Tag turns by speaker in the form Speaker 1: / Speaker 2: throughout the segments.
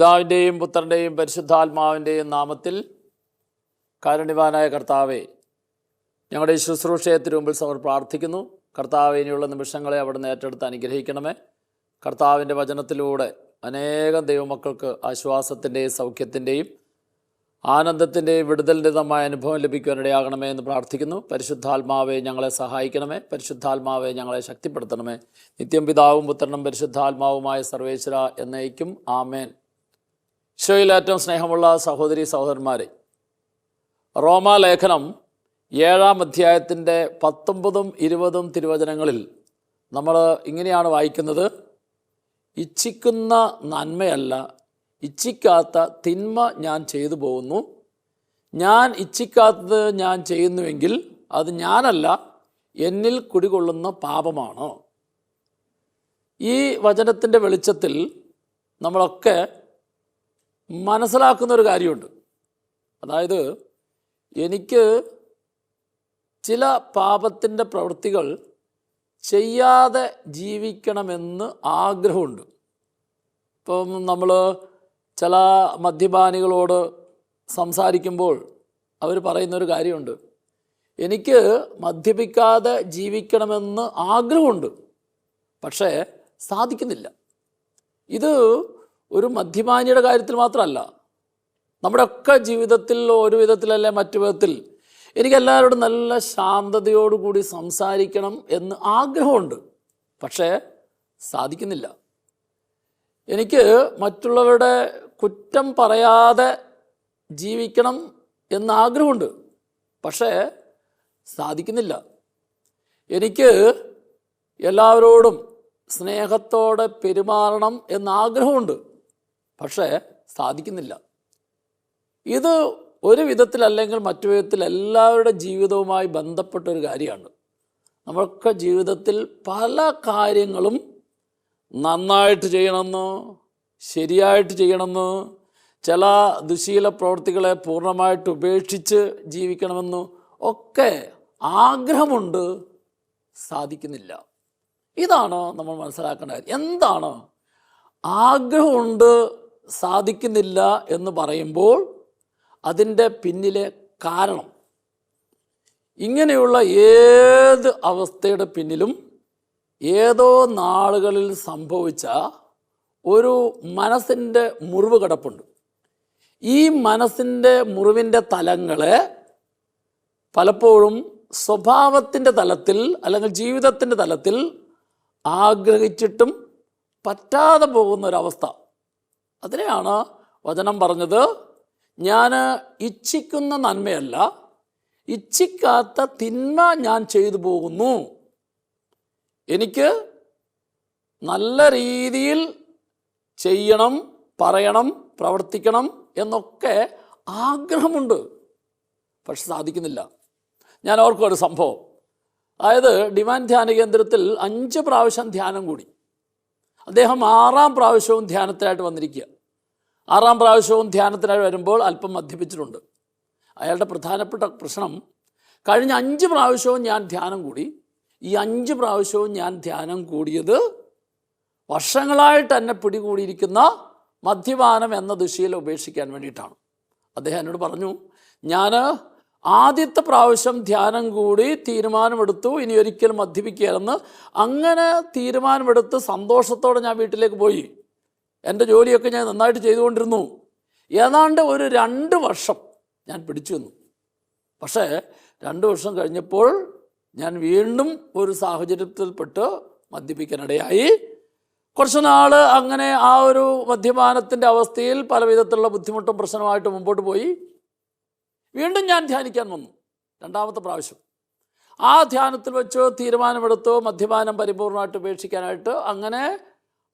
Speaker 1: പിതാവിന്റെയും പുത്രന്റെയും പരിശുദ്ധാത്മാവിന്റെയും നാമത്തിൽ കാരുണ്യവാനായ കർത്താവെ ഞങ്ങളുടെ ഈ ശുശ്രൂഷയത്തിന് മുമ്പിൽ സമർ പ്രാർത്ഥിക്കുന്നു. കർത്താവ് ഇനിയുള്ള നിമിഷങ്ങളെ അവിടുന്ന് ഏറ്റെടുത്ത് അനുഗ്രഹിക്കണമേ. കർത്താവിന്റെ വചനത്തിലൂടെ അനേകം ദൈവമക്കൾക്ക് ആശ്വാസത്തിന്റെയും സൗഖ്യത്തിന്റെയും ആനന്ദത്തിന്റെയും വിടുതലിതമായ അനുഭവം ലഭിക്കുവാനിടയാകണമേ എന്ന് പ്രാർത്ഥിക്കുന്നു. പരിശുദ്ധാത്മാവെ ഞങ്ങളെ സഹായിക്കണമേ. പരിശുദ്ധാത്മാവെ ഞങ്ങളെ ശക്തിപ്പെടുത്തണമേ. നിത്യം പിതാവും പുത്രനും പരിശുദ്ധാത്മാവുമായ സർവേശ്വര എന്നേക്കും. ആമേൻ. ഈശോയിൽ ഏറ്റവും സ്നേഹമുള്ള സഹോദരി സഹോദരന്മാരെ റോമാലേഖനം ഏഴാം അധ്യായത്തിന്റെ പത്തൊമ്പതും ഇരുപതും തിരുവചനങ്ങളിൽ നമ്മൾ ഇങ്ങനെയാണ് വായിക്കുന്നത്. ഇച്ഛിക്കുന്ന നന്മയല്ല ഇച്ഛിക്കാത്ത തിന്മ ഞാൻ ചെയ്തു പോകുന്നു. ഞാൻ ഇച്ഛിക്കാത്തത് ഞാൻ ചെയ്യുന്നുവെങ്കിൽ അത് ഞാനല്ല എന്നിൽ കുടികൊള്ളുന്ന പാപമാണ്. ഈ വചനത്തിന്റെ വെളിച്ചത്തിൽ നമ്മളൊക്കെ മനസ്സിലാക്കുന്ന ഒരു കാര്യമുണ്ട്. അതായത് എനിക്ക് ചില പാപത്തിന്റെ പ്രവൃത്തികൾ ചെയ്യാതെ ജീവിക്കണമെന്ന് ആഗ്രഹമുണ്ട്. ഇപ്പം നമ്മൾ ചില മദ്യപാനികളോട് സംസാരിക്കുമ്പോൾ അവർ പറയുന്നൊരു കാര്യമുണ്ട്. എനിക്ക് മദ്യപിക്കാതെ ജീവിക്കണമെന്ന് ആഗ്രഹമുണ്ട്. പക്ഷേ സാധിക്കുന്നില്ല. ഇത് ഒരു മദ്യപാനിയുടെ കാര്യത്തിൽ മാത്രമല്ല നമ്മുടെയൊക്കെ ജീവിതത്തിൽ ഒരു വിധത്തിലല്ലേ മറ്റു വിധത്തിൽ എനിക്ക് എല്ലാവരോടും നല്ല ശാന്തതയോടുകൂടി സംസാരിക്കണം എന്ന് ആഗ്രഹമുണ്ട്. പക്ഷേ സാധിക്കുന്നില്ല. എനിക്ക് മറ്റുള്ളവരുടെ കുറ്റം പറയാതെ ജീവിക്കണം എന്ന് ആഗ്രഹമുണ്ട്. പക്ഷേ സാധിക്കുന്നില്ല. എനിക്ക് എല്ലാവരോടും സ്നേഹത്തോടെ പെരുമാറണം എന്ന് ആഗ്രഹമുണ്ട്. പക്ഷേ സാധിക്കുന്നില്ല. ഇത് ഒരു വിധത്തിലല്ലെങ്കിൽ മറ്റു വിധത്തിൽ എല്ലാവരുടെ ജീവിതവുമായി ബന്ധപ്പെട്ട ഒരു കാര്യമാണ്. നമ്മളൊക്കെ ജീവിതത്തിൽ പല കാര്യങ്ങളും നന്നായിട്ട് ചെയ്യണമെന്ന് ശരിയായിട്ട് ചെയ്യണമെന്ന് ചില ദുശീല പ്രവൃത്തികളെ പൂർണമായിട്ട് ഉപേക്ഷിച്ച് ജീവിക്കണമെന്ന് ഒക്കെ ആഗ്രഹമുണ്ട് സാധിക്കുന്നില്ല. ഇതാണ് നമ്മൾ മനസ്സിലാക്കേണ്ട കാര്യം. എന്താണ്? ആഗ്രഹമുണ്ട് സാധിക്കുന്നില്ല എന്ന് പറയുമ്പോൾ അതിന്റെ പിന്നിലെ കാരണം ഇങ്ങനെയുള്ള ഏത് അവസ്ഥയുടെ പിന്നിലും ഏതോ നാളുകളിൽ സംഭവിച്ച ഒരു മനസ്സിന്റെ മുറിവ് കിടപ്പുണ്ട്. ഈ മനസ്സിന്റെ മുറിവിന്റെ തലങ്ങളെ പലപ്പോഴും സ്വഭാവത്തിന്റെ തലത്തിൽ അല്ലെങ്കിൽ ജീവിതത്തിന്റെ തലത്തിൽ ആഗ്രഹിച്ചിട്ടും പറ്റാതെ പോകുന്ന ഒരവസ്ഥ അതിനെയാണ് വചനം പറഞ്ഞത്. ഞാൻ ഇച്ഛിക്കുന്ന നന്മയല്ല ഇച്ഛിക്കാത്ത തിന്മ ഞാൻ ചെയ്തു പോകുന്നു. എനിക്ക് നല്ല രീതിയിൽ ചെയ്യണം പറയണം പ്രവർത്തിക്കണം എന്നൊക്കെ ആഗ്രഹമുണ്ട്. പക്ഷെ സാധിക്കുന്നില്ല. ഞാൻ ഓർക്കും ഒരു സംഭവം. അതായത് ഡിമാൻഡ് ധ്യാന കേന്ദ്രത്തിൽ അഞ്ച് പ്രാവശ്യം ധ്യാനം കൂടി. അദ്ദേഹം ആറാം പ്രാവശ്യവും ധ്യാനത്തിനായിട്ട് വന്നിരിക്കുക. ആറാം പ്രാവശ്യവും ധ്യാനത്തിനായി വരുമ്പോൾ അല്പം മദ്യപിച്ചിട്ടുണ്ട്. അയാളുടെ പ്രധാനപ്പെട്ട പ്രശ്നം കഴിഞ്ഞ അഞ്ച് പ്രാവശ്യവും ഞാൻ ധ്യാനം കൂടി. ഈ അഞ്ച് പ്രാവശ്യവും ഞാൻ ധ്യാനം കൂടിയത് വർഷങ്ങളായിട്ട് എന്നെ പിടികൂടിയിരിക്കുന്ന മദ്യപാനം എന്ന ദിശയിൽ ഉപേക്ഷിക്കാൻ വേണ്ടിയിട്ടാണ്. അദ്ദേഹം എന്നോട് പറഞ്ഞു ഞാൻ ആദ്യത്തെ പ്രാവശ്യം ധ്യാനം കൂടി തീരുമാനമെടുത്തു. ഇനി ഒരിക്കലും മദ്യപിക്കുകയായിരുന്നു അങ്ങനെ തീരുമാനമെടുത്ത് സന്തോഷത്തോടെ ഞാൻ വീട്ടിലേക്ക് പോയി. എന്റെ ജോലിയൊക്കെ ഞാൻ നന്നായിട്ട് ചെയ്തുകൊണ്ടിരുന്നു. ഏതാണ്ട് ഒരു രണ്ട് വർഷം ഞാൻ പിടിച്ചു വന്നു പക്ഷേ രണ്ട് വർഷം കഴിഞ്ഞപ്പോൾ ഞാൻ വീണ്ടും ഒരു സാഹചര്യത്തിൽപ്പെട്ട് മദ്യപിക്കാനിടയായി. കുറച്ച് നാൾ അങ്ങനെ ആ ഒരു മദ്യപാനത്തിന്റെ അവസ്ഥയിൽ പല വിധത്തിലുള്ള ബുദ്ധിമുട്ടും പ്രശ്നമായിട്ട് മുമ്പോട്ട് പോയി. വീണ്ടും ഞാൻ ധ്യാനിക്കാൻ വന്നു. രണ്ടാമത്തെ പ്രാവശ്യം. ആ ധ്യാനത്തിൽ വെച്ച് തീരുമാനമെടുത്തു. മദ്യപാനം പരിപൂർണമായിട്ട് ഉപേക്ഷിക്കാനായിട്ട്. അങ്ങനെ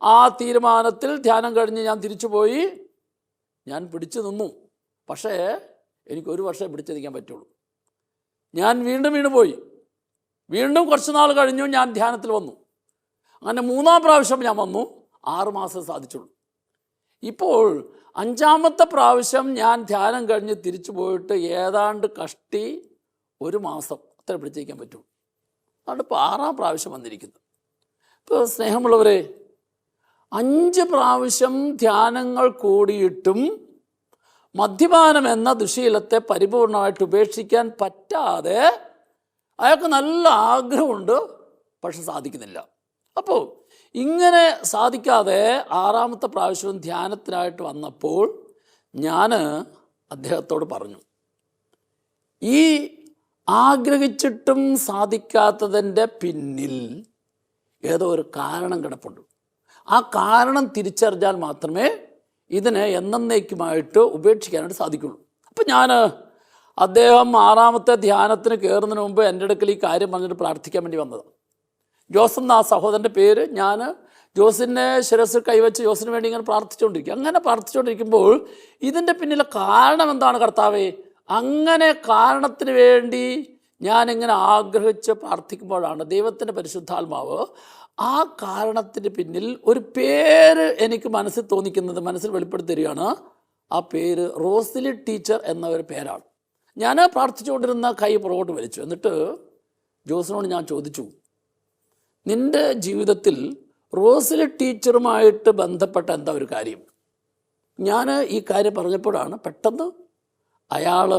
Speaker 1: ആ തീരുമാനത്തിൽ ധ്യാനം കഴിഞ്ഞ് ഞാൻ തിരിച്ചു പോയി. ഞാൻ പിടിച്ചു നിന്നു. പക്ഷേ എനിക്ക് ഒരു വർഷം പിടിച്ചിരിക്കാൻ പറ്റുള്ളൂ. ഞാൻ വീണ്ടും വീണ് പോയി. വീണ്ടും കുറച്ച് നാൾ കഴിഞ്ഞു ഞാൻ ധ്യാനത്തിൽ വന്നു. അങ്ങനെ മൂന്നാം പ്രാവശ്യം ഞാൻ വന്നു. ആറുമാസം സാധിച്ചുള്ളൂ. ഇപ്പോൾ അഞ്ചാമത്തെ പ്രാവശ്യം ഞാൻ ധ്യാനം കഴിഞ്ഞ് തിരിച്ചു പോയിട്ട് ഏതാണ്ട് കഷ്ടി ഒരു മാസം അത്ര പിടിച്ചിരിക്കാൻ പറ്റും. അതുകൊണ്ട് ഇപ്പോൾ ആറാം പ്രാവശ്യം വന്നിരിക്കുന്നു. ഇപ്പോൾ സ്നേഹമുള്ളവരെ അഞ്ച് പ്രാവശ്യം ധ്യാനങ്ങൾ കൂടിയിട്ടും മദ്യപാനം എന്ന ദുശീലത്തെ പരിപൂർണമായിട്ട് ഉപേക്ഷിക്കാൻ പറ്റാതെ അയാൾക്ക് നല്ല ആഗ്രഹമുണ്ട് പക്ഷെ സാധിക്കുന്നില്ല. അപ്പോൾ ഇങ്ങനെ സാധിക്കാതെ ആറാമത്തെ പ്രാവശ്യവും ധ്യാനത്തിനായിട്ട് വന്നപ്പോൾ ഞാൻ അദ്ദേഹത്തോട് പറഞ്ഞു ഈ ആഗ്രഹിച്ചിട്ടും സാധിക്കാത്തതിന്റെ പിന്നിൽ ഏതോ ഒരു കാരണം കിടപ്പുണ്ട്. ആ കാരണം തിരിച്ചറിഞ്ഞാൽ മാത്രമേ ഇതിനെ എന്നേക്കുമായിട്ട് ഉപേക്ഷിക്കാനായിട്ട് സാധിക്കുള്ളൂ. അപ്പം ഞാൻ അദ്ദേഹം ആറാമത്തെ ധ്യാനത്തിന് കയറുന്നതിന് മുമ്പ് എന്റെ അടുക്കൽ ഈ കാര്യം പറഞ്ഞിട്ട് പ്രാർത്ഥിക്കാൻ വേണ്ടി വന്നതാണ് ജോസ് എന്ന ആ സഹോദരന്റെ പേര് ഞാൻ ജോസിനെ ശിരസ് കൈവച്ച് ജോസിന് വേണ്ടി ഇങ്ങനെ പ്രാർത്ഥിച്ചുകൊണ്ടിരിക്കും. അങ്ങനെ പ്രാർത്ഥിച്ചുകൊണ്ടിരിക്കുമ്പോൾ ഇതിന്റെ പിന്നിലെ കാരണം എന്താണ് കർത്താവേ? അങ്ങനെ കാരണത്തിന് വേണ്ടി ഞാനിങ്ങനെ ആഗ്രഹിച്ച് പ്രാർത്ഥിക്കുമ്പോഴാണ് ദൈവത്തിന്റെ പരിശുദ്ധാത്മാവ് ആ കാരണത്തിന് പിന്നിൽ ഒരു പേര് എനിക്ക് മനസ്സിൽ തോന്നിക്കുന്നത് മനസ്സിൽ വെളിപ്പെടുത്തി തരികയാണ്. ആ പേര് റോസിലി ടീച്ചർ എന്ന ഒരു പേരാണ്. ഞാൻ പ്രാർത്ഥിച്ചുകൊണ്ടിരുന്ന കൈ പുറകോട്ട് വലിച്ചു. എന്നിട്ട് ജോസിനോട് ഞാൻ ചോദിച്ചു നിന്റെ ജീവിതത്തിൽ റോസിലെ ടീച്ചറുമായിട്ട് ബന്ധപ്പെട്ട എന്താ ഒരു കാര്യം? ഞാൻ ഈ കാര്യം പറഞ്ഞപ്പോഴാണ് പെട്ടെന്ന് അയാൾ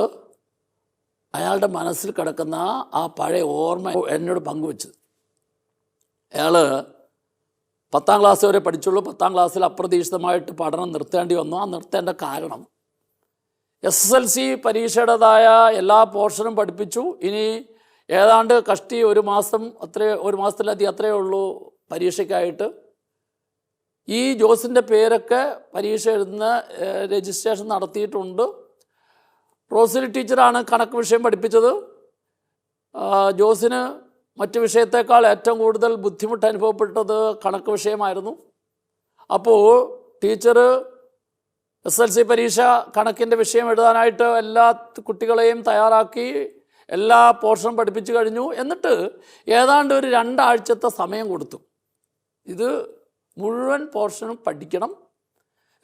Speaker 1: അയാളുടെ മനസ്സിൽ കിടക്കുന്ന ആ പഴയ ഓർമ്മ എന്നോട് പങ്കുവച്ചത്. അയാൾ പത്താം ക്ലാസ് വരെ പഠിച്ചുള്ളൂ പത്താം ക്ലാസ്സിൽ അപ്രതീക്ഷിതമായിട്ട് പഠനം നിർത്തേണ്ടി വന്നു. ആ നിർത്തേണ്ട കാരണം എസ് എസ് എൽ സി പരീക്ഷയുടേതായ എല്ലാ പോർഷനും പഠിപ്പിച്ചു. ഇനി ഏതാണ്ട് കഷ്ടി ഒരു മാസം അത്രേ ഒരു മാസത്തിലധികം അത്രയേ ഉള്ളൂ പരീക്ഷയ്ക്കായിട്ട്. ഈ ജോസിന്റെ പേരൊക്കെ പരീക്ഷ എഴുതുന്ന രജിസ്ട്രേഷൻ നടത്തിയിട്ടുണ്ട്. റോസിലി ടീച്ചറാണ് കണക്ക് വിഷയം പഠിപ്പിച്ചത്. ജോസിന് മറ്റു വിഷയത്തേക്കാൾ ഏറ്റവും കൂടുതൽ ബുദ്ധിമുട്ട് അനുഭവപ്പെട്ടത് കണക്ക് വിഷയമായിരുന്നു. അപ്പോൾ ടീച്ചർ എസ് എൽ സി പരീക്ഷ കണക്കിന്റെ വിഷയം എഴുതാനായിട്ട് എല്ലാ കുട്ടികളെയും തയ്യാറാക്കി എല്ലാ പോർഷനും പഠിപ്പിച്ചു കഴിഞ്ഞു. എന്നിട്ട് ഏതാണ്ട് ഒരു രണ്ടാഴ്ചത്തെ സമയം കൊടുത്തു. ഇത് മുഴുവൻ പോർഷനും പഠിക്കണം.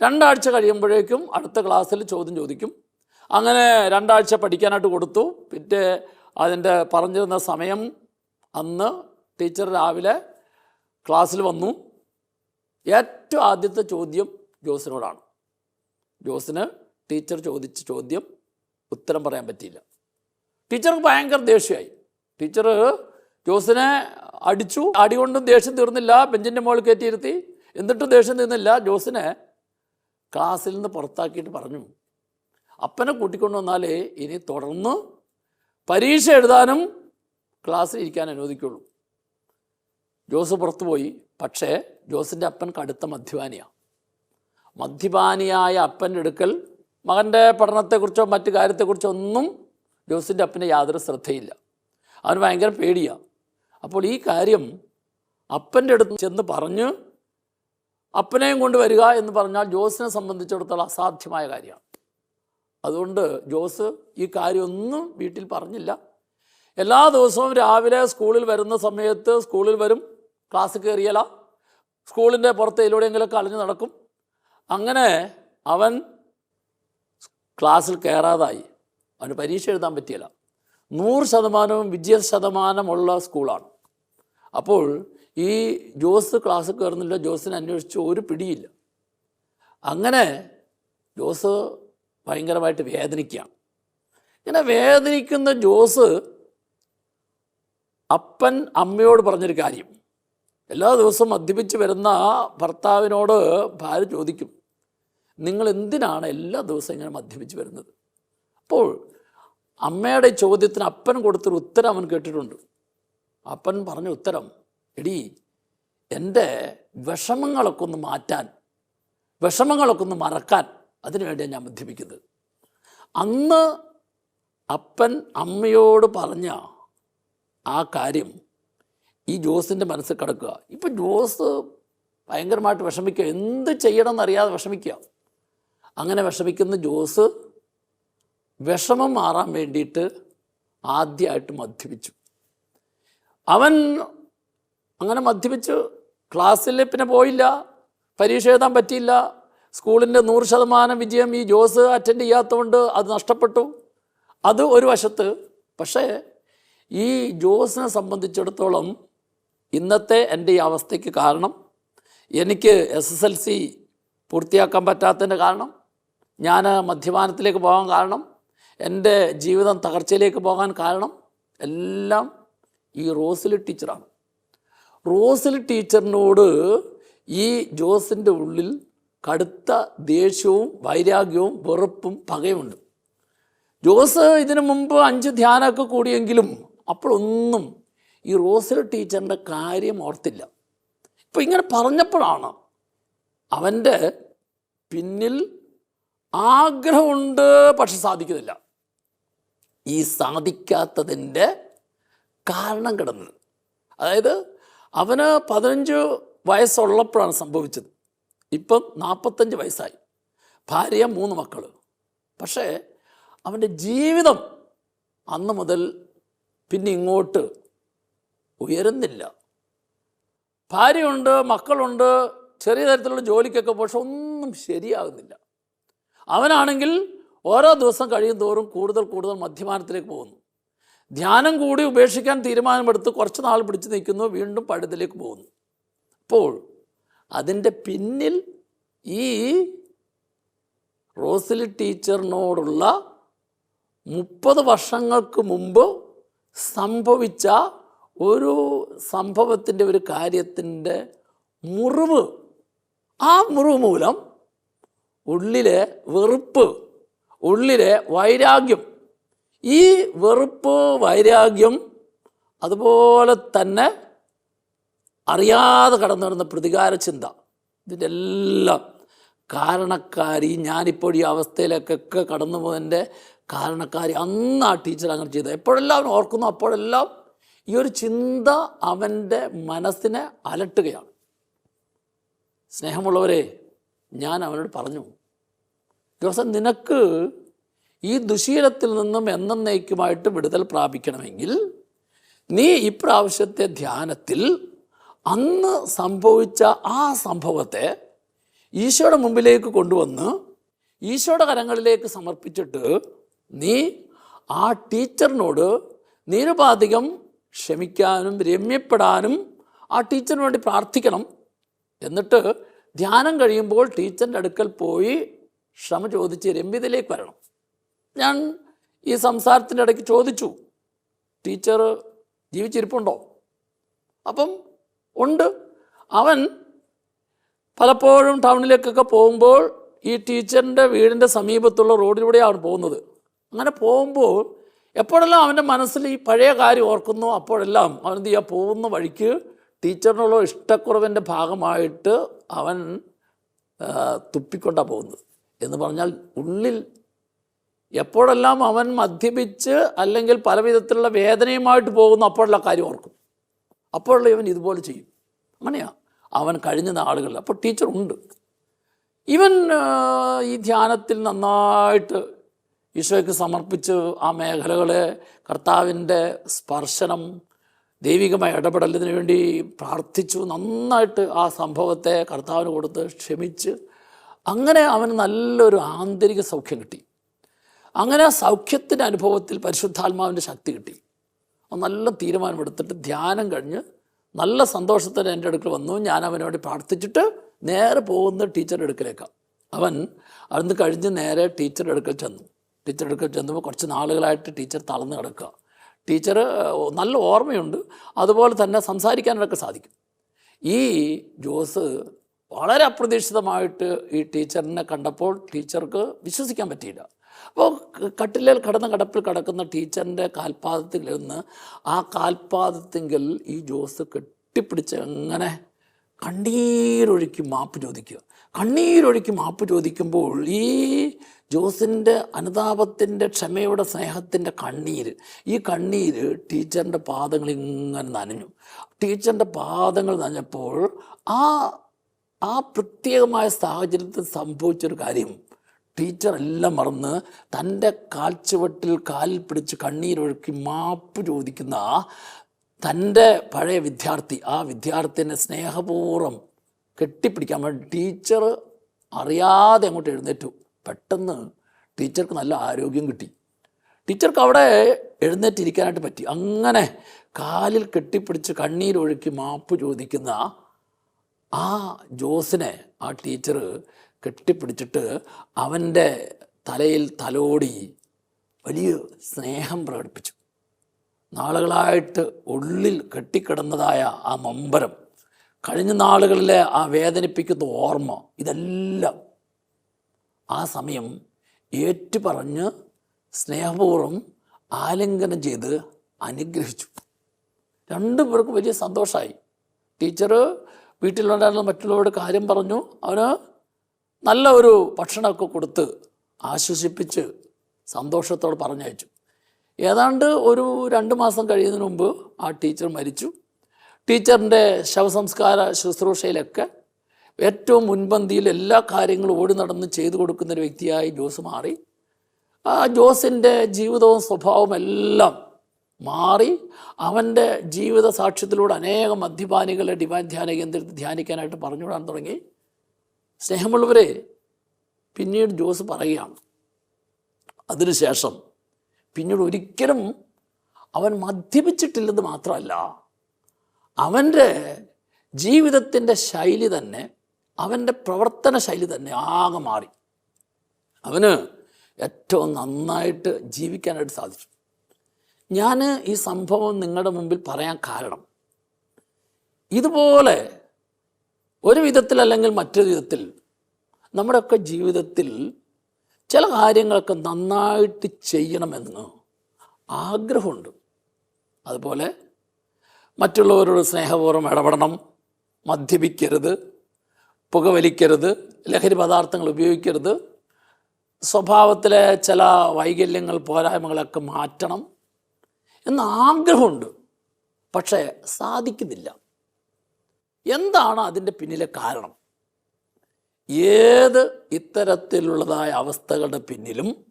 Speaker 1: രണ്ടാഴ്ച കഴിയുമ്പോഴേക്കും അടുത്ത ക്ലാസ്സിൽ ചോദ്യം ചോദിക്കും. അങ്ങനെ രണ്ടാഴ്ച പഠിക്കാനായിട്ട് കൊടുത്തു. പിന്നെ അതിന്റെ പറഞ്ഞിരുന്ന സമയം അന്ന് ടീച്ചർ രാവിലെ ക്ലാസ്സിൽ വന്നു. ഏറ്റവും ആദ്യത്തെ ചോദ്യം ജോസിനോടാണ്. ജോസിന് ടീച്ചർ ചോദിച്ച ചോദ്യം ഉത്തരം പറയാൻ പറ്റിയില്ല. ടീച്ചർക്ക് ഭയങ്കര ദേഷ്യമായി. ടീച്ചർ ജോസിനെ അടിച്ചു. അടി കൊണ്ടും ദേഷ്യം തീർന്നില്ല. ബെഞ്ചിന്റെ മുകളിൽ കയറ്റിയിരുത്തി. എന്നിട്ടും ദേഷ്യം തീർന്നില്ല. ജോസിനെ ക്ലാസ്സിൽ നിന്ന് പുറത്താക്കിയിട്ട് പറഞ്ഞു. അപ്പനെ കൂട്ടിക്കൊണ്ടു വന്നാലേ ഇനി തുടർന്ന് പരീക്ഷ എഴുതാനും ക്ലാസ്സിൽ ഇരിക്കാൻ അനുവദിക്കുള്ളൂ. ജോസ് പുറത്തു പോയി പക്ഷേ ജോസിന്റെ അപ്പൻ കടുത്ത മദ്യപാനിയാണ് മദ്യപാനിയായ അപ്പന്റെ എടുക്കൽ മകന്റെ പഠനത്തെക്കുറിച്ചോ മറ്റു കാര്യത്തെക്കുറിച്ചോ ഒന്നും ജോസിന്റെ അപ്പന്റെ യാതൊരു ശ്രദ്ധയില്ല. അവന് ഭയങ്കര പേടിയാണ് അപ്പോൾ ഈ കാര്യം അപ്പന്റെ അടുത്ത് ചെന്ന് പറഞ്ഞ് അപ്പനെയും കൊണ്ട് വരിക എന്ന് പറഞ്ഞാൽ ജോസിനെ സംബന്ധിച്ചിടത്തോളം അസാധ്യമായ കാര്യമാണ്. അതുകൊണ്ട് ജോസ് ഈ കാര്യമൊന്നും വീട്ടിൽ പറഞ്ഞില്ല. എല്ലാ ദിവസവും രാവിലെ സ്കൂളിൽ വരുന്ന സമയത്ത് സ്കൂളിൽ വരും ക്ലാസ് കയറിയല സ്കൂളിന്റെ പുറത്ത് ഇതിലൂടെയെങ്കിലൊക്കെ അലഞ്ഞു നടക്കും. അങ്ങനെ അവൻ ക്ലാസ്സിൽ കയറാതായി. അവന് പരീക്ഷ എഴുതാൻ പറ്റിയില്ല. നൂറ് ശതമാനവും വിജയ ശതമാനമുള്ള സ്കൂളാണ്. അപ്പോൾ ഈ ജോസ് ക്ലാസ് കയറുന്നില്ല ജോസിനെ അന്വേഷിച്ച് ഒരു പിടിയില്ല. അങ്ങനെ ജോസ് ഭയങ്കരമായിട്ട് വേദനിക്കുകയാണ്. ഇങ്ങനെ വേദനിക്കുന്ന ജോസ് അപ്പൻ അമ്മയോട് പറഞ്ഞൊരു കാര്യം. എല്ലാ ദിവസവും മദ്യപിച്ച് വരുന്ന ഭർത്താവിനോട് ഭാര്യ ചോദിക്കും നിങ്ങൾ എന്തിനാണ് എല്ലാ ദിവസവും ഇങ്ങനെ മദ്യപിച്ച് വരുന്നത്? അപ്പോൾ അമ്മയുടെ ചോദ്യത്തിന് അപ്പൻ കൊടുത്തൊരു ഉത്തരം അവൻ കേട്ടിട്ടുണ്ട്. അപ്പൻ പറഞ്ഞ ഉത്തരം എടി എന്റെ വിഷമങ്ങളൊക്കെ ഒന്ന് മാറ്റാൻ വിഷമങ്ങളൊക്കെ ഒന്ന് മറക്കാൻ അതിനുവേണ്ടിയാണ് ഞാൻ മദ്യപിക്കുന്നത്. അന്ന് അപ്പൻ അമ്മയോട് പറഞ്ഞ ആ കാര്യം ഈ ജോസിന്റെ മനസ്സിൽ കിടക്കുക. ഇപ്പം ജോസ് ഭയങ്കരമായിട്ട് വിഷമിക്കുക. എന്ത് ചെയ്യണമെന്നറിയാതെ വിഷമിക്കുക. അങ്ങനെ വിഷമിക്കുന്ന ജോസ് വിഷമം മാറാൻ വേണ്ടിയിട്ട് ആദ്യമായിട്ട് മദ്യപിച്ചു. അവൻ അങ്ങനെ മദ്യപിച്ച്. ക്ലാസ്സിൽ പിന്നെ പോയില്ല. പരീക്ഷ എഴുതാൻ പറ്റിയില്ല. സ്കൂളിന്റെ നൂറ് ശതമാനം വിജയം ഈ ജോസ് അറ്റൻഡ് ചെയ്യാത്തതുകൊണ്ട് അത് നഷ്ടപ്പെട്ടു. അത് ഒരു വശത്ത്. പക്ഷേ ഈ ജോസിനെ സംബന്ധിച്ചിടത്തോളം ഇന്നത്തെ എന്റെ ഈ അവസ്ഥയ്ക്ക് കാരണം എനിക്ക് എസ് എസ് എൽ സി പൂർത്തിയാക്കാൻ പറ്റാത്തതിന്റെ കാരണം ഞാൻ മദ്യപാനത്തിലേക്ക് പോകാൻ കാരണം എന്റെ ജീവിതം തകർച്ചയിലേക്ക് പോകാൻ കാരണം എല്ലാം ഈ റോസിൽ ടീച്ചറാണ്. റോസിൽ ടീച്ചറിനോട് ഈ ജോസിന്റെ ഉള്ളിൽ കടുത്ത ദേഷ്യവും വൈരാഗ്യവും വെറുപ്പും പകയുമുണ്ട്. ജോസ് ഇതിനു മുമ്പ് അഞ്ച് ധ്യാനമൊക്കെ കൂടിയെങ്കിലും അപ്പോഴൊന്നും ഈ റോസിൽ ടീച്ചറിന്റെ കാര്യം ഓർത്തില്ല. ഇപ്പം ഇങ്ങനെ പറഞ്ഞപ്പോഴാണ് അവന്റെ പിന്നിൽ ആഗ്രഹമുണ്ട് പക്ഷെ സാധിക്കുന്നില്ല. ഈ സാധിക്കാത്തതിന്റെ കാരണം കിടന്നത്. അതായത് അവന് പതിനഞ്ച് വയസ്സുള്ളപ്പോഴാണ് സംഭവിച്ചത്. ഇപ്പം നാൽപ്പത്തഞ്ച് വയസ്സായി. ഭാര്യ മൂന്ന് മക്കൾ പക്ഷേ അവന്റെ ജീവിതം അന്ന് മുതൽ പിന്നെ ഇങ്ങോട്ട് ഉയരുന്നില്ല. ഭാര്യയുണ്ട് മക്കളുണ്ട് ചെറിയ തരത്തിലുള്ള ജോലിക്കൊക്കെ പക്ഷെ ഒന്നും ശരിയാകുന്നില്ല. അവനാണെങ്കിൽ ഓരോ ദിവസം കഴിയും തോറും കൂടുതൽ കൂടുതൽ മദ്യപാനത്തിലേക്ക് പോകുന്നു. ധ്യാനം കൂടി ഉപേക്ഷിക്കാൻ തീരുമാനമെടുത്ത് കുറച്ച് നാൾ പിടിച്ചു നിൽക്കുന്നു വീണ്ടും പഴുതിലേക്ക് പോകുന്നു. അപ്പോൾ അതിന്റെ പിന്നിൽ ഈ റോസിലി ടീച്ചറിനോടുള്ള മുപ്പത് വർഷങ്ങൾക്ക് മുമ്പ് സംഭവിച്ച ഒരു സംഭവത്തിന്റെ ഒരു കാര്യത്തിന്റെ മുറിവ്. ആ മുറിവ് മൂലം ഉള്ളിലെ വെറുപ്പ് ഉള്ളിലെ വൈരാഗ്യം. ഈ വെറുപ്പ് വൈരാഗ്യം അതുപോലെ തന്നെ അറിയാതെ കടന്നു വരുന്ന പ്രതികാര ചിന്ത. ഇതിന്റെ എല്ലാം കാരണക്കാരി ഞാനിപ്പോൾ ഈ അവസ്ഥയിലേക്കൊക്കെ കടന്നു പോകുന്നതിന്റെ കാരണക്കാരി അന്ന് ആ ടീച്ചർ അങ്ങനെ ചെയ്തത്. എപ്പോഴെല്ലാം ഓർക്കുന്നു? അപ്പോഴെല്ലാം ഈ ഒരു ചിന്ത അവന്റെ മനസ്സിനെ അലട്ടുകയാണ്. സ്നേഹമുള്ളവരെ ഞാൻ അവനോട് പറഞ്ഞു. ദിവസം നിനക്ക് ഈ ദുശീലത്തിൽ നിന്നും എന്നേക്കുമായിട്ട് വിടുതൽ പ്രാപിക്കണമെങ്കിൽ നീ ഇപ്രാവശ്യത്തെ ധ്യാനത്തിൽ അന്ന് സംഭവിച്ച ആ സംഭവത്തെ ഈശോയുടെ മുമ്പിലേക്ക് കൊണ്ടുവന്ന് ഈശോയുടെ കരങ്ങളിലേക്ക് സമർപ്പിച്ചിട്ട് നീ ആ ടീച്ചറിനോട് നിരുപാധികം ക്ഷമിക്കാനും രമ്യപ്പെടാനും ആ ടീച്ചറിന് വേണ്ടി പ്രാർത്ഥിക്കണം. എന്നിട്ട് ധ്യാനം കഴിയുമ്പോൾ ടീച്ചറിന്റെ അടുക്കൽ പോയി ക്ഷമ ചോദിച്ച് രമ്യതയിലേക്ക് വരണം. ഞാൻ ഈ സംസാരത്തിന്റെ ഇടയ്ക്ക് ചോദിച്ചു ടീച്ചർ ജീവിച്ചിരിപ്പുണ്ടോ? അപ്പം ഉണ്ട്. അവൻ പലപ്പോഴും ടൗണിലേക്കൊക്കെ പോകുമ്പോൾ ഈ ടീച്ചറിന്റെ വീടിന്റെ സമീപത്തുള്ള റോഡിലൂടെയാണ് പോകുന്നത്. അങ്ങനെ പോകുമ്പോൾ എപ്പോഴെല്ലാം അവന്റെ മനസ്സിൽ ഈ പഴയ കാര്യം ഓർക്കുന്നു അപ്പോഴെല്ലാം അവൻ എന്ത് ചെയ്യുക പോകുന്ന വഴിക്ക് ടീച്ചറിനുള്ള ഇഷ്ടക്കുറവിന്റെ ഭാഗമായിട്ട് അവൻ തുപ്പിക്കൊണ്ടാണ് പോകുന്നത്. എന്ന് പറഞ്ഞാൽ ഉള്ളിൽ എപ്പോഴെല്ലാം അവൻ മദ്യപിച്ച് അല്ലെങ്കിൽ പല വിധത്തിലുള്ള വേദനയുമായിട്ട് പോകുന്നു അപ്പോഴുള്ള കാര്യം ഓർക്കും. അപ്പോഴുള്ള ഇവൻ ഇതുപോലെ ചെയ്യും. അങ്ങനെയാ. അവൻ കഴിഞ്ഞ നാളുകളിൽ അപ്പോൾ ടീച്ചർ ഉണ്ട് ഇവൻ ഈ ധ്യാനത്തിൽ നന്നായിട്ട് ഈശോയ്ക്ക് സമർപ്പിച്ച് ആ മേഖലകളെ കർത്താവിന്റെ സ്പർശനം ദൈവികമായ ഇടപെടലിന് വേണ്ടി പ്രാർത്ഥിച്ചു. നന്നായിട്ട് ആ സംഭവത്തെ കർത്താവിന് കൊടുത്ത് ക്ഷമിച്ച് അങ്ങനെ അവന് നല്ലൊരു ആന്തരിക സൗഖ്യം കിട്ടി. അങ്ങനെ ആ സൗഖ്യത്തിന്റെ അനുഭവത്തിൽ പരിശുദ്ധാത്മാവിന്റെ ശക്തി കിട്ടി. അവൻ നല്ല തീരുമാനമെടുത്തിട്ട് ധ്യാനം കഴിഞ്ഞ് നല്ല സന്തോഷത്തോടെ എന്റെ അടുക്കൽ വന്നു. ഞാൻ അവനോട് പ്രാർത്ഥിച്ചിട്ട് നേരെ പോകുന്ന ടീച്ചറുടെ അടുക്കലേക്കാണ് അവൻ അവിടുന്ന് കഴിഞ്ഞ് നേരെ ടീച്ചറുടെ അടുക്കൽ ചെന്നു. ടീച്ചറുടെ അടുക്കൽ ചെന്നപ്പോൾ കുറച്ച് നാളുകളായിട്ട് ടീച്ചർ തളർന്ന് കിടക്കുക. ടീച്ചർ നല്ല ഓർമ്മയുണ്ട്. അതുപോലെ തന്നെ സംസാരിക്കാനൊക്കെ സാധിക്കും. ഈ ജോസ് വളരെ അപ്രതീക്ഷിതമായിട്ട് ഈ ടീച്ചറിനെ കണ്ടപ്പോൾ ടീച്ചർക്ക് വിശ്വസിക്കാൻ പറ്റിയില്ല. അപ്പോൾ കട്ടിലിൽ കിടന്ന കടപ്പിൽ കിടക്കുന്ന ടീച്ചറിന്റെ കാൽപാദത്തിൽ നിന്ന് ആ കാൽപാദത്തെങ്കിൽ ഈ ജോസ് കെട്ടിപ്പിടിച്ച് എങ്ങനെ കണ്ണീരൊഴുക്കി മാപ്പ് ചോദിക്കുക. കണ്ണീരൊഴുക്കി മാപ്പ് ചോദിക്കുമ്പോൾ ഈ ജോസിന്റെ അനുതാപത്തിന്റെ ക്ഷമയുടെ സ്നേഹത്തിന്റെ കണ്ണീര് ഈ കണ്ണീര് ടീച്ചറിന്റെ പാദങ്ങൾ ഇങ്ങനെ നനഞ്ഞു. ടീച്ചറിന്റെ പാദങ്ങൾ നനഞ്ഞപ്പോൾ ആ ആ പ്രത്യേകമായ സാഹചര്യത്തിൽ സംഭവിച്ചൊരു കാര്യം. ടീച്ചർ എല്ലാം മറന്ന് തന്റെ കാൽച്ചുവട്ടിൽ കാലിൽ പിടിച്ച് കണ്ണീരൊഴുക്കി മാപ്പ് ചോദിക്കുന്ന തന്റെ പഴയ വിദ്യാർത്ഥി ആ വിദ്യാർത്ഥിനെ സ്നേഹപൂർവം കെട്ടിപ്പിടിക്കാൻ വേണ്ടി ടീച്ചർ അറിയാതെ അങ്ങോട്ട് എഴുന്നേറ്റു. പെട്ടെന്ന് ടീച്ചർക്ക് നല്ല ആരോഗ്യം കിട്ടി. ടീച്ചർക്ക് അവിടെ എഴുന്നേറ്റിരിക്കാനായിട്ട് പറ്റി. അങ്ങനെ കാലിൽ കെട്ടിപ്പിടിച്ച് കണ്ണീരൊഴുക്കി മാപ്പ് ചോദിക്കുന്ന ആ ജോസിനെ ആ ടീച്ചർ കെട്ടിപ്പിടിച്ചിട്ട് അവന്റെ തലയിൽ തലോടി വലിയ സ്നേഹം പ്രകടിപ്പിച്ചു. നാളുകളായിട്ട് ഉള്ളിൽ കെട്ടിക്കിടന്നതായ ആ മമ്പരം കഴിഞ്ഞ നാളുകളിലെ ആ വേദനിപ്പിക്കുന്ന ഓർമ്മ ഇതെല്ലാം ആ സമയം ഏറ്റുപറഞ്ഞ് സ്നേഹപൂർവം ആലിംഗനം ചെയ്ത് അനുഗ്രഹിച്ചു. രണ്ടു പേർക്കും വലിയ സന്തോഷമായി ടീച്ചർ വീട്ടിലുണ്ടായിരുന്ന മറ്റുള്ളവരോട് കാര്യം പറഞ്ഞു. അവന് നല്ല ഒരു ഭക്ഷണമൊക്കെ കൊടുത്ത് ആശ്വസിപ്പിച്ച് സന്തോഷത്തോടെ പറഞ്ഞയച്ചു. ഏതാണ്ട് ഒരു രണ്ട് മാസം കഴിയുന്നതിന് മുമ്പ് ആ ടീച്ചർ മരിച്ചു. ടീച്ചറിന്റെ ശവസംസ്കാര ശുശ്രൂഷയിലൊക്കെ ഏറ്റവും മുൻപന്തിയിൽ എല്ലാ കാര്യങ്ങളും ഓടി നടന്ന് ചെയ്തു കൊടുക്കുന്ന ഒരു വ്യക്തിയായി ജോസ് മാറി. ആ ജോസിന്റെ ജീവിതവും സ്വഭാവവും എല്ലാം മാറി അവന്റെ ജീവിത സാക്ഷ്യത്തിലൂടെ അനേകം മദ്യപാനികളെ ഡിവൈൻ ധ്യാന കേന്ദ്രത്തിൽ ധ്യാനിക്കാനായിട്ട് പറഞ്ഞുവിടാൻ തുടങ്ങി. സ്നേഹമുള്ളവരെ പിന്നീട് ജോസ് പറയുകയാണ്. അതിനുശേഷം പിന്നീട് ഒരിക്കലും അവൻ മദ്യപിച്ചിട്ടില്ലെന്ന് മാത്രമല്ല അവന്റെ ജീവിതത്തിന്റെ ശൈലി തന്നെ അവന്റെ പ്രവർത്തന ശൈലി തന്നെ ആകെ മാറി. അവന് ഏറ്റവും നന്നായിട്ട് ജീവിക്കാനായിട്ട് സാധിച്ചു. ഞാൻ ഈ സംഭവം നിങ്ങളുടെ മുമ്പിൽ പറയാൻ കാരണം. ഇതുപോലെ ഒരു വിധത്തിൽ അല്ലെങ്കിൽ മറ്റൊരു വിധത്തിൽ നമ്മുടെയൊക്കെ ജീവിതത്തിൽ ചില കാര്യങ്ങളൊക്കെ നന്നായിട്ട് ചെയ്യണമെന്ന് ആഗ്രഹമുണ്ട്. അതുപോലെ മറ്റുള്ളവരോട് സ്നേഹപൂർവം ഇടപെടണം മദ്യപിക്കരുത് പുകവലിക്കരുത് ലഹരി പദാർത്ഥങ്ങൾ ഉപയോഗിക്കരുത് സ്വഭാവത്തിലെ ചില വൈകല്യങ്ങൾ പോരായ്മകളൊക്കെ മാറ്റണം. എന്ന ആഗ്രഹമുണ്ട് പക്ഷേ സാധിക്കുന്നില്ല. എന്താണ് അതിന്റെ പിന്നിലെ കാരണം? ഏത് ഇത്തരത്തിലുള്ളതായ അവസ്ഥകളുടെ പിന്നിലും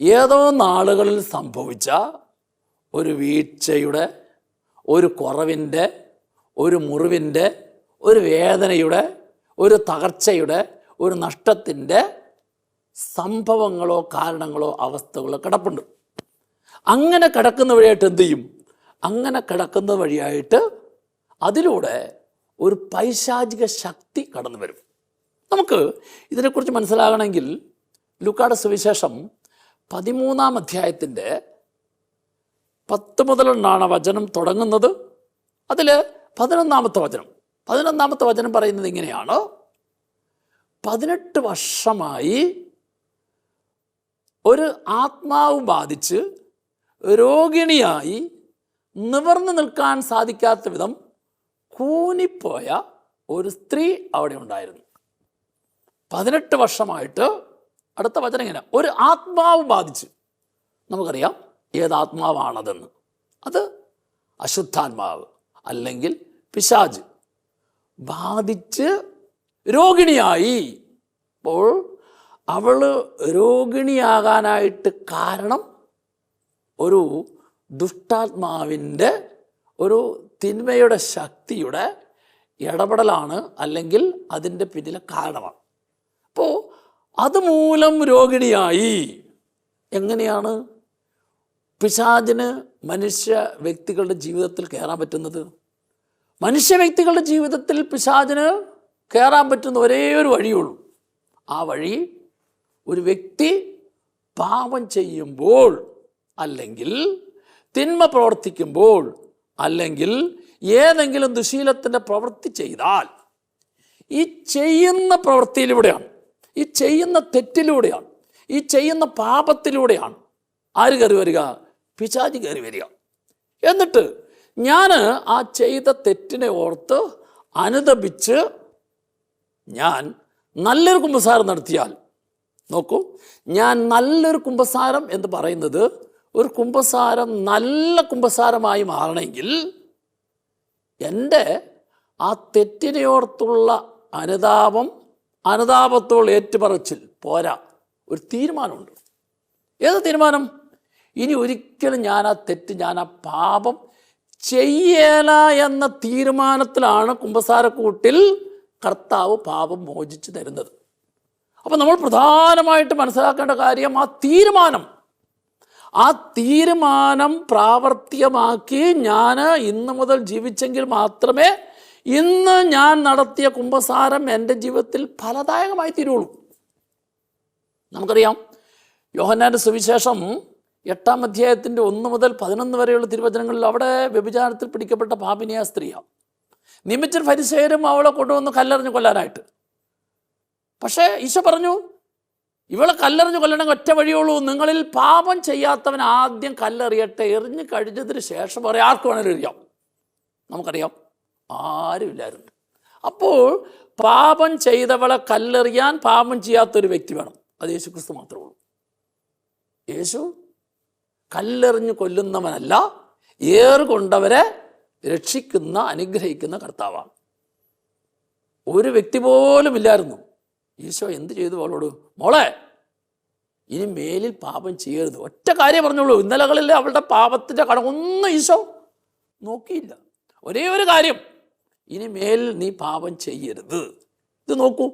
Speaker 1: ഏതോ നാളുകളിൽ സംഭവിച്ച ഒരു വീഴ്ചയുടെ ഒരു കുറവിന്റെ ഒരു മുറിവിന്റെ ഒരു വേദനയുടെ ഒരു തകർച്ചയുടെ ഒരു നഷ്ടത്തിന്റെ സംഭവങ്ങളോ കാരണങ്ങളോ അവസ്ഥകളോ കിടപ്പുണ്ട്. അങ്ങനെ കിടക്കുന്ന വഴിയായിട്ട് എന്ത് ചെയ്യും? അങ്ങനെ കിടക്കുന്ന വഴിയായിട്ട് അതിലൂടെ ഒരു പൈശാചിക ശക്തി കടന്നു വരും. നമുക്ക് ഇതിനെക്കുറിച്ച് മനസ്സിലാകണമെങ്കിൽ ലുക്കാട് സുവിശേഷം പതിമൂന്നാം അധ്യായത്തിന്റെ പത്ത് മുതലെണ്ണാണ് വചനം തുടങ്ങുന്നത്. അതിൽ പതിനൊന്നാമത്തെ വചനം. പതിനൊന്നാമത്തെ വചനം പറയുന്നത് ഇങ്ങനെയാണ്. പതിനെട്ട് വർഷമായി ഒരു ആത്മാവ് ബാധിച്ച് രോഗിണിയായി നിവർന്നു നിൽക്കാൻ സാധിക്കാത്ത വിധം കൂനിപ്പോയ ഒരു സ്ത്രീ അവിടെ ഉണ്ടായിരുന്നു. പതിനെട്ട് വർഷമായിട്ട് അടുത്ത വചനം ഇങ്ങനെ ഒരു ആത്മാവ് ബാധിച്ച്. നമുക്കറിയാം ഏത് ആത്മാവാണതെന്ന് അത് അശുദ്ധാത്മാവ് അല്ലെങ്കിൽ പിശാജ് ബാധിച്ച് രോഗിണിയായി. അപ്പോൾ അവൾ രോഗിണിയാകാനായിട്ട് കാരണം ഒരു ദുഷ്ടാത്മാവിന്റെ ഒരു തിന്മയുടെ ശക്തിയുടെ ഇടപെടലാണ് അല്ലെങ്കിൽ അതിന്റെ പിന്നിലെ കാരണമാണ്. അപ്പോൾ അതുമൂലം രോഗിണിയായി. എങ്ങനെയാണ്? പിശാചിന് മനുഷ്യ വ്യക്തികളുടെ ജീവിതത്തിൽ കയറാൻ പറ്റുന്നത്? മനുഷ്യ വ്യക്തികളുടെ ജീവിതത്തിൽ പിശാചിന് കയറാൻ പറ്റുന്ന ഒരേ ഒരു വഴിയുള്ളൂ. ആ വഴി ഒരു വ്യക്തി പാപം ചെയ്യുമ്പോൾ അല്ലെങ്കിൽ തിന്മ പ്രവർത്തിക്കുമ്പോൾ അല്ലെങ്കിൽ ഏതെങ്കിലും ദുശീലത്തിന്റെ പ്രവൃത്തി ചെയ്താൽ ഈ ചെയ്യുന്ന പ്രവൃത്തിയിലൂടെയാണ് ഈ ചെയ്യുന്ന തെറ്റിലൂടെയാണ് ഈ ചെയ്യുന്ന പാപത്തിലൂടെയാണ് ആര് കയറി വരിക? പിശാചി കയറി വരിക. എന്നിട്ട് ഞാൻ ആ ചെയ്ത തെറ്റിനെ ഓർത്ത് അനുദപിച്ച് ഞാൻ നല്ലൊരു കുമ്പസാരം നടത്തിയാൽ നോക്കൂ ഞാൻ നല്ലൊരു കുമ്പസാരം എന്ന് പറയുന്നത് ഒരു കുമ്പസാരം നല്ല കുമ്പസാരമായി മാറണമെങ്കിൽ എന്റെ ആ തെറ്റിനെയോർത്തുള്ള അനുതാപം അനുതാപത്തോൾ ഏറ്റുപറച്ചിൽ പോരാ. ഒരു തീരുമാനമുണ്ട്. ഏത് തീരുമാനം? ഇനി ഒരിക്കലും ഞാൻ ആ തെറ്റ് ഞാൻ ആ പാപം ചെയ്യേല എന്ന തീരുമാനത്തിലാണ് കുമ്പസാരക്കൂട്ടിൽ കർത്താവ് പാപം മോചിച്ചു തരുന്നത്. അപ്പം നമ്മൾ പ്രധാനമായിട്ട് മനസ്സിലാക്കേണ്ട കാര്യം ആ തീരുമാനം ആ തീരുമാനം പ്രാവർത്തികമാക്കി ഞാൻ ഇന്ന് മുതൽ ജീവിച്ചെങ്കിൽ മാത്രമേ ഇന്ന് ഞാൻ നടത്തിയ കുംഭസാരം എന്റെ ജീവിതത്തിൽ ഫലദായകമായി തീരുള്ളൂ. നമുക്കറിയാം യോഹന്നാന്റെ സുവിശേഷം എട്ടാം അധ്യായത്തിന്റെ ഒന്ന് മുതൽ പതിനൊന്ന് വരെയുള്ള തിരുവചനങ്ങളിൽ അവിടെ വ്യഭിചാരത്തിൽ പിടിക്കപ്പെട്ട പാപിനിയ സ്ത്രീയാണ് നിമിച്ചൊരു ഫരിസേരും അവളെ കൊണ്ടുവന്ന് കല്ലെറിഞ്ഞ് കൊല്ലാനായിട്ട്. പക്ഷേ ഈശോ പറഞ്ഞു ഇവളെ കല്ലെറിഞ്ഞ് കൊല്ലണമെങ്കിൽ ഒറ്റ വഴിയുള്ളൂ. നിങ്ങളിൽ പാപം ചെയ്യാത്തവൻ ആദ്യം കല്ലെറിയട്ടെ. എറിഞ്ഞ് കഴിഞ്ഞതിന് ശേഷം പറയാം ആർക്ക് വേണേലും എറിയാം. നമുക്കറിയാം. ആരുമില്ലായിരുന്നു അപ്പോൾ പാപം ചെയ്തവളെ കല്ലെറിയാൻ പാപം ചെയ്യാത്തൊരു വ്യക്തി വേണം. അത് യേശു ക്രിസ്തു മാത്രമേ ഉള്ളൂ. യേശു കല്ലെറിഞ്ഞ് കൊല്ലുന്നവനല്ല ഏറുകൊണ്ടവരെ രക്ഷിക്കുന്ന അനുഗ്രഹിക്കുന്ന കർത്താവാണ്. ഒരു വ്യക്തി പോലും ഇല്ലായിരുന്നു. ഈശോ എന്ത് ചെയ്തു അവളോട്? മോളെ ഇനി മേലിൽ പാപം ചെയ്യരുത്. ഒറ്റ കാര്യം പറഞ്ഞോളൂ. ഇന്നലകളിൽ അവളുടെ പാപത്തിന്റെ കടമൊന്നും ഈശോ നോക്കിയില്ല. ഒരേ ഒരു കാര്യം. ഇനി മേലിൽ നീ പാപം ചെയ്യരുത്. ഇത് നോക്കൂ.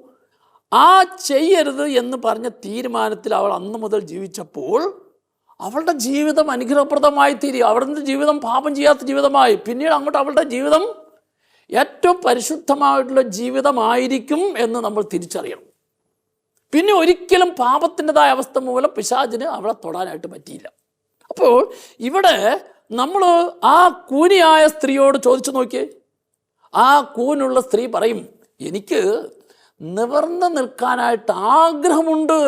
Speaker 1: ആ ചെയ്യരുത് എന്ന് പറഞ്ഞ തീരുമാനത്തിൽ അവൾ അന്ന് മുതൽ ജീവിച്ചപ്പോൾ അവളുടെ ജീവിതം അനുഗ്രഹപ്രദമായി തീരി. അവളുടെ ജീവിതം പാപം ചെയ്യാത്ത ജീവിതമായി. പിന്നീട് അങ്ങോട്ട് അവളുടെ ജീവിതം ഏറ്റവും പരിശുദ്ധമായിട്ടുള്ള ജീവിതമായിരിക്കും എന്ന് നമ്മൾ തിരിച്ചറിയണം. പിന്നെ ഒരിക്കലും പാപത്തിന്റെതായ അവസ്ഥ മൂലം പിശാചിന് അവളെ തൊടാനായിട്ട് പറ്റിയില്ല. അപ്പോൾ ഇവിടെ നമ്മൾ ആ കൂനിയായ സ്ത്രീയോട് ചോദിച്ചു നോക്കിയേ. ആ കൂനുള്ള സ്ത്രീ പറയും എനിക്ക് നിവർന്ന് നിൽക്കാനായിട്ട് ആഗ്രഹമുണ്ട്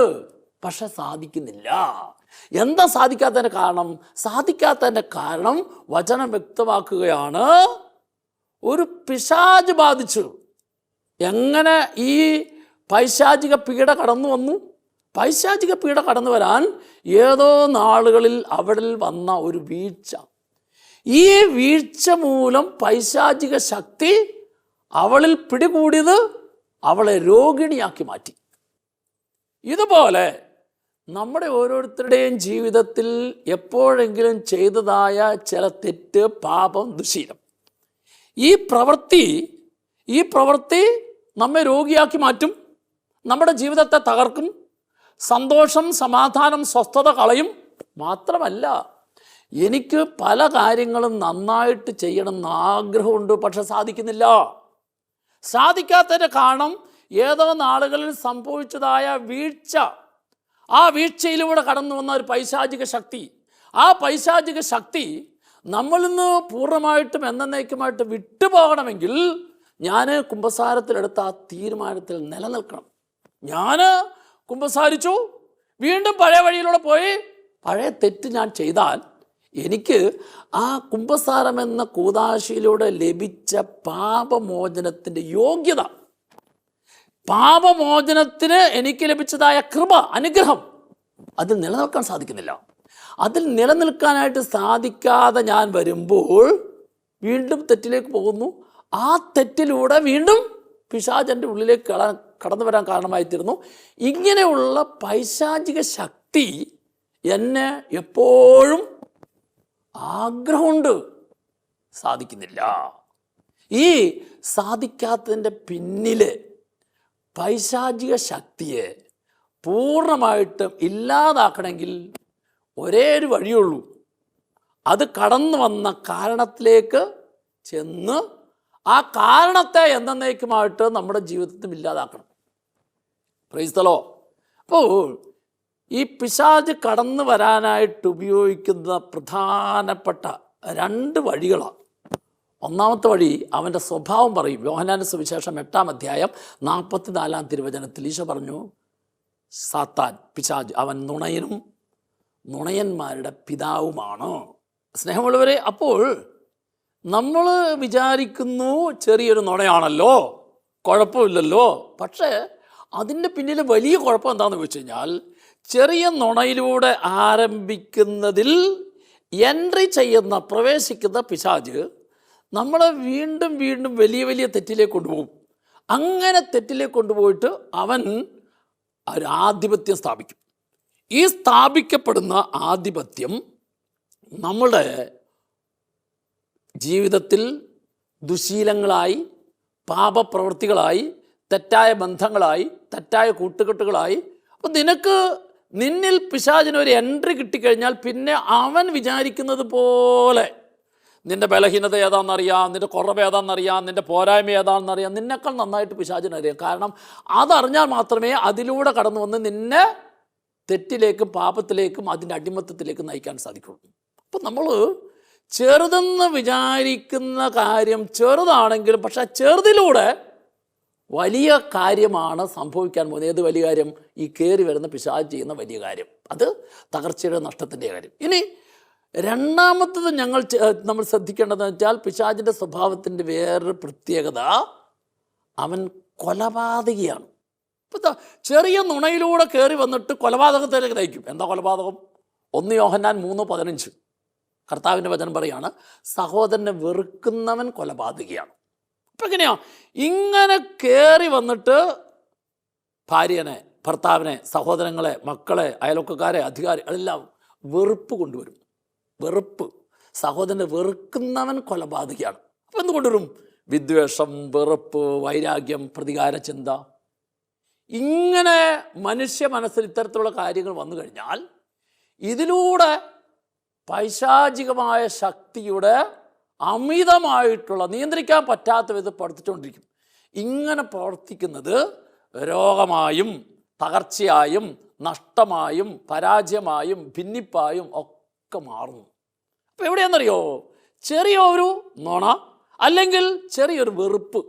Speaker 1: പക്ഷെ സാധിക്കുന്നില്ല. എന്താ സാധിക്കാത്തതിന്റെ കാരണം? സാധിക്കാത്തതിന്റെ കാരണം വചനം വ്യക്തമാക്കുകയാണ്. ഒരു പിശാജ് ബാധിച്ചു. എങ്ങനെ ഈ പൈശാചിക പീഡ കടന്നു വന്നു. പൈശാചിക പീഡ കടന്നു വരാൻ ഏതോ നാളുകളിൽ അവിടെ വന്ന ഒരു വീഴ്ച. ഈ വീഴ്ച മൂലം പൈശാചിക ശക്തി അവളിൽ പിടികൂടിയത് അവളെ രോഗിണിയാക്കി മാറ്റി. ഇതുപോലെ നമ്മുടെ ഓരോരുത്തരുടെയും ജീവിതത്തിൽ എപ്പോഴെങ്കിലും ചെയ്തതായ ചില തെറ്റ് പാപം ദുശീലം. ഈ പ്രവൃത്തി ഈ പ്രവൃത്തി നമ്മെ രോഗിയാക്കി മാറ്റും. നമ്മുടെ ജീവിതത്തെ തകർക്കും സന്തോഷം സമാധാനം സ്വസ്ഥത കളയും മാത്രമല്ല എനിക്ക് പല കാര്യങ്ങളും നന്നായിട്ട് ചെയ്യണമെന്ന് ആഗ്രഹമുണ്ട് പക്ഷെ സാധിക്കുന്നില്ല. സാധിക്കാത്തതിന്റെ കാരണം ഏതോ നാളുകളിൽ സംഭവിച്ചതായ വീഴ്ച. ആ വീഴ്ചയിലൂടെ കടന്നു വന്ന ഒരു പൈശാചിക ശക്തി. ആ പൈശാചിക ശക്തി നമ്മളിൽ നിന്ന് പൂർണമായിട്ടും എന്നേക്കുമായിട്ട് വിട്ടുപോകണമെങ്കിൽ ഞാൻ കുംഭസാരത്തിലെടുത്ത ആ തീരുമാനത്തിൽ നിലനിൽക്കണം. ഞാൻ കുമ്പസാരിച്ചു. വീണ്ടും പഴയ വഴിയിലൂടെ പോയി. പഴയ തെറ്റ് ഞാൻ ചെയ്താൽ എനിക്ക് ആ കുംഭസാരം എന്ന കൂതാശിയിലൂടെ ലഭിച്ച പാപമോചനത്തിന്റെ യോഗ്യത. പാപമോചനത്തിന് എനിക്ക് ലഭിച്ചതായ കൃപ അനുഗ്രഹം അതിൽ നിലനിൽക്കാൻ സാധിക്കുന്നില്ല. അതിൽ നിലനിൽക്കാനായിട്ട് സാധിക്കാതെ ഞാൻ വരുമ്പോൾ വീണ്ടും തെറ്റിലേക്ക് പോകുന്നു. ആ തെറ്റിലൂടെ വീണ്ടും പിശാചന്റെ ഉള്ളിലേക്ക് കട കടന്നു വരാൻ കാരണമായിത്തീരുന്നു. ഇങ്ങനെയുള്ള പൈശാചിക ശക്തി എന്നെ എപ്പോഴും ആഗ്രഹമുണ്ട്. സാധിക്കുന്നില്ല. ഈ സാധിക്കാത്തതിന്റെ പിന്നിലെ പൈശാചിക ശക്തിയെ പൂർണമായിട്ടും ഇല്ലാതാക്കണമെങ്കിൽ ഒരേ ഒരു വഴിയുള്ളൂ. അത് കടന്നു വന്ന കാരണത്തിലേക്ക് ചെന്ന് ആ കാരണത്തെ എന്നേക്കുമായിട്ട് നമ്മുടെ ജീവിതത്തിൽ ഇല്ലാതാക്കണം. പ്രൈസ്തലോ അപ്പോൾ ഈ പിശാജ് കടന്നു വരാനായിട്ട് ഉപയോഗിക്കുന്ന പ്രധാനപ്പെട്ട രണ്ട് വഴികളാണ്. ഒന്നാമത്തെ വഴി അവന്റെ സ്വഭാവം പറയും. യോഹനാന സുവിശേഷം എട്ടാം അധ്യായം നാൽപ്പത്തിനാലാം തിരുവചനത്തിൽ ഈശോ പറഞ്ഞു സാത്താൻ പിശാജ് അവൻ നുണയനും നുണയന്മാരുടെ പിതാവുമാണ്. സ്നേഹമുള്ളവരെ അപ്പോൾ നമ്മൾ വിചാരിക്കുന്നു ചെറിയൊരു നുണയാണല്ലോ കുഴപ്പമില്ലല്ലോ. പക്ഷേ അതിന്റെ പിന്നിൽ വലിയ കുഴപ്പം എന്താണെന്ന് വെച്ച് കഴിഞ്ഞാൽ ചെറിയ നുണയിലൂടെ ആരംഭിക്കുന്നതിൽ എൻട്രി ചെയ്യുന്ന പ്രവേശിക്കുന്ന പിശാജ് നമ്മളെ വീണ്ടും വീണ്ടും വലിയ വലിയ തെറ്റിലേക്ക് കൊണ്ടുപോകും. അങ്ങനെ തെറ്റിലേക്ക് കൊണ്ടുപോയിട്ട് അവൻ ഒരു ആധിപത്യം സ്ഥാപിക്കും. ഈ സ്ഥാപിക്കപ്പെടുന്ന ആധിപത്യം നമ്മുടെ ജീവിതത്തിൽ ദുശീലങ്ങളായി പാപപ്രവൃത്തികളായി തെറ്റായ ബന്ധങ്ങളായി തെറ്റായ കൂട്ടുകെട്ടുകളായി. അപ്പം നിനക്ക് നിന്നിൽ പിശാചിന് ഒരു എൻട്രി കിട്ടിക്കഴിഞ്ഞാൽ പിന്നെ അവൻ വിചാരിക്കുന്നത് പോലെ നിന്റെ ബലഹീനത ഏതാണെന്നറിയാം നിന്റെ കുറവ് ഏതാണെന്നറിയാം നിന്റെ പോരായ്മ ഏതാണെന്നറിയാം നിന്നെക്കാൾ നന്നായിട്ട് പിശാചിനറിയാം കാരണം അതറിഞ്ഞാൽ മാത്രമേ അതിലൂടെ കടന്നു വന്ന് നിന്നെ തെറ്റിലേക്കും പാപത്തിലേക്കും അതിന്റെ അടിമത്തത്തിലേക്കും നയിക്കാൻ സാധിക്കുള്ളൂ. അപ്പം നമ്മൾ ചെറുതെന്ന് വിചാരിക്കുന്ന കാര്യം ചെറുതാണെങ്കിലും പക്ഷെ ചെറുതിലൂടെ വലിയ കാര്യമാണ് സംഭവിക്കാൻ പോകുന്നത്. ഏത് വലിയ കാര്യം? ഈ കയറി വരുന്ന പിശാജ് ചെയ്യുന്ന വലിയ കാര്യം. അത് തകർച്ചയുടെ നഷ്ടത്തിന്റെ കാര്യം. ഇനി രണ്ടാമത്തത് ഞങ്ങൾ നമ്മൾ ശ്രദ്ധിക്കേണ്ടതെന്ന് വെച്ചാൽ പിശാജിന്റെ സ്വഭാവത്തിന്റെ വേറൊരു പ്രത്യേകത അവൻ കൊലപാതകിയാണ്. ഇപ്പം ചെറിയ നുണയിലൂടെ കയറി വന്നിട്ട് കൊലപാതകത്തിലേക്ക് നയിക്കും. എന്താ കൊലപാതകം? ഒന്ന് യോഹന്നാൻ മൂന്ന് പതിനഞ്ച്. കർത്താവിന്റെ വചനം പറയാണ് സഹോദരനെ വെറുക്കുന്നവൻ കൊലപാതകിയാണ്. അപ്പം എങ്ങനെയാ ഇങ്ങനെ കയറി വന്നിട്ട് ഭാര്യനെ ഭർത്താവിനെ സഹോദരങ്ങളെ മക്കളെ അയൽവക്കക്കാരെ അധികാരി എല്ലാം വെറുപ്പ് കൊണ്ടുവരും. വെറുപ്പ്. സഹോദരനെ വെറുക്കുന്നവൻ കൊലപാതകയാണ്. അപ്പം എന്ത് കൊണ്ടുവരും? വിദ്വേഷം വെറുപ്പ് വൈരാഗ്യം പ്രതികാര ചിന്ത. ഇങ്ങനെ മനുഷ്യ മനസ്സിൽ ഇത്തരത്തിലുള്ള കാര്യങ്ങൾ വന്നു കഴിഞ്ഞാൽ ഇതിലൂടെ പൈശാചികമായ ശക്തിയുടെ അമിതമായിട്ടുള്ള നിയന്ത്രിക്കാൻ പറ്റാത്ത വിധം പ്രവർത്തിച്ചുകൊണ്ടിരിക്കും ഇങ്ങനെ പ്രവർത്തിക്കുന്നത് രോഗമായും തകർച്ചയായും നഷ്ടമായും പരാജയമായും ഭിന്നിപ്പായും ഒക്കെ മാറുന്നു. അപ്പോൾ എവിടെയാണെന്നറിയോ? ചെറിയൊരു നുണ അല്ലെങ്കിൽ ചെറിയൊരു വെറുപ്പ്.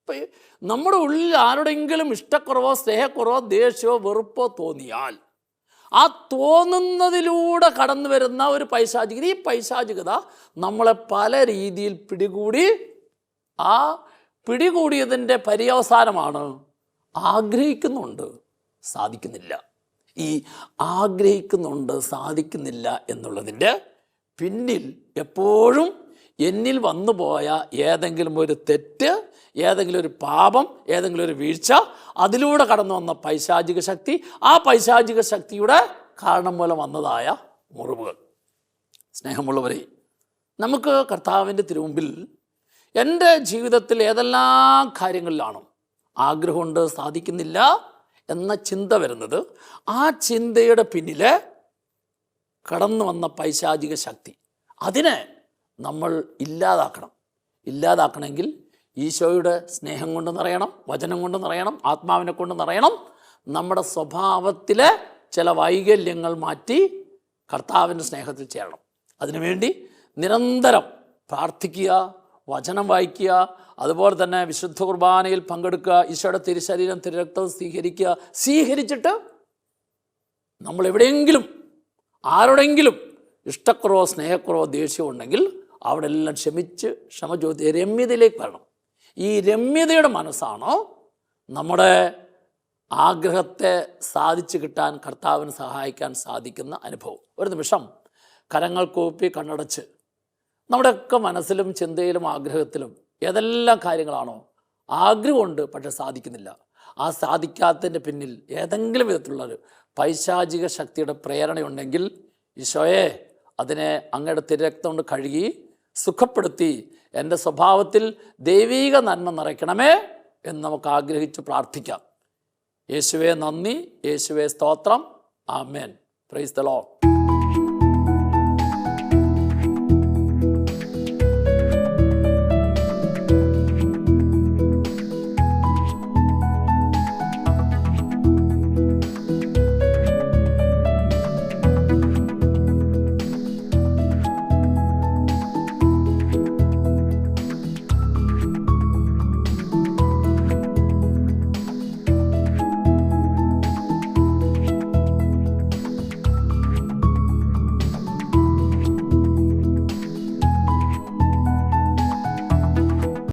Speaker 1: ഇപ്പം നമ്മുടെ ഉള്ളിൽ ആരുടെങ്കിലും ഇഷ്ടക്കുറവോ സ്നേഹക്കുറവോ ദേഷ്യമോ വെറുപ്പോ തോന്നിയാൽ ആ തോന്നുന്നതിലൂടെ കടന്നു വരുന്ന ഒരു പൈശാചികത. ഈ പൈശാചികത നമ്മളെ പല രീതിയിൽ പിടികൂടി ആ പിടികൂടിയതിന്റെ പര്യവസാനമാണ് ആഗ്രഹിക്കുന്നുണ്ട് സാധിക്കുന്നില്ല. ഈ ആഗ്രഹിക്കുന്നുണ്ട് സാധിക്കുന്നില്ല എന്നുള്ളതിന്റെ പിന്നിൽ എപ്പോഴും എന്നിൽ വന്നുപോയ ഏതെങ്കിലും ഒരു തെറ്റ് ഏതെങ്കിലും ഒരു പാപം ഏതെങ്കിലും ഒരു വീഴ്ച അതിലൂടെ കടന്നു വന്ന പൈശാചിക ശക്തി ആ പൈശാചിക ശക്തിയുടെ കാരണം മൂലം വന്നതായ മുറിവുകൾ. സ്നേഹമുള്ളവരെ നമുക്ക് കർത്താവിന്റെ തിരുമുമ്പിൽ എന്റെ ജീവിതത്തിൽ ഏതെല്ലാം കാര്യങ്ങളിലാണോ ആഗ്രഹമുണ്ട് സാധിക്കുന്നില്ല എന്ന ചിന്ത വരുന്നത് ആ ചിന്തയുടെ പിന്നിലെ കടന്നു വന്ന പൈശാചിക ശക്തി. അതിനെ നമ്മൾ ഇല്ലാതാക്കണം. ഇല്ലാതാക്കണമെങ്കിൽ ഈശോയുടെ സ്നേഹം കൊണ്ട് നിറയണം വചനം കൊണ്ട് നിറയണം ആത്മാവിനെ കൊണ്ട് നിറയണം. നമ്മുടെ സ്വഭാവത്തിലെ ചില വൈകല്യങ്ങൾ മാറ്റി കർത്താവിന്റെ സ്നേഹത്തിൽ ചേരണം. അതിനുവേണ്ടി നിരന്തരം പ്രാർത്ഥിക്കുക വചനം വായിക്കുക അതുപോലെ തന്നെ വിശുദ്ധ കുർബാനയിൽ പങ്കെടുക്കുക ഈശോയുടെ തിരുശരീരം തിരുരക്തം സ്വീകരിക്കുക സ്വീകരിച്ചിട്ട് നമ്മൾ എവിടെയെങ്കിലും ആരോടെങ്കിലും ഇഷ്ടക്കുറവോ സ്നേഹക്കുറവോ ദേഷ്യമോ ഉണ്ടെങ്കിൽ അവിടെ എല്ലാം ക്ഷമിച്ച് ക്ഷമ ചോദിച്ച് രമ്യതയിലേക്ക് വരണം. ഈ രമ്യതയുടെ മനസ്സാണോ നമ്മുടെ ആഗ്രഹത്തെ സാധിച്ചു കിട്ടാൻ കർത്താവിന് സഹായിക്കാൻ സാധിക്കുന്ന അനുഭവം. ഒരു നിമിഷം കരങ്ങൾ കൂപ്പി കണ്ണടച്ച് നമ്മുടെയൊക്കെ മനസ്സിലും ചിന്തയിലും ആഗ്രഹത്തിലും ഏതെല്ലാം കാര്യങ്ങളാണോ ആഗ്രഹമുണ്ട് പക്ഷെ സാധിക്കുന്നില്ല. ആ സാധിക്കാത്തതിന്റെ പിന്നിൽ ഏതെങ്കിലും വിധത്തിലുള്ളൊരു പൈശാചിക ശക്തിയുടെ പ്രേരണയുണ്ടെങ്കിൽ ഈശോയെ അതിനെ അങ്ങയുടെ തിരക്തം കൊണ്ട് കഴുകി സുഖപ്പെടുത്തി എന്റെ സ്വഭാവത്തിൽ ദൈവീക നന്മ നിറയ്ക്കണമേ എന്ന് നമുക്ക് ആഗ്രഹിച്ച് പ്രാർത്ഥിക്കാം. യേശുവെ നന്ദി യേശുവെ സ്തോത്രം. ആമേൻ. Praise the Lord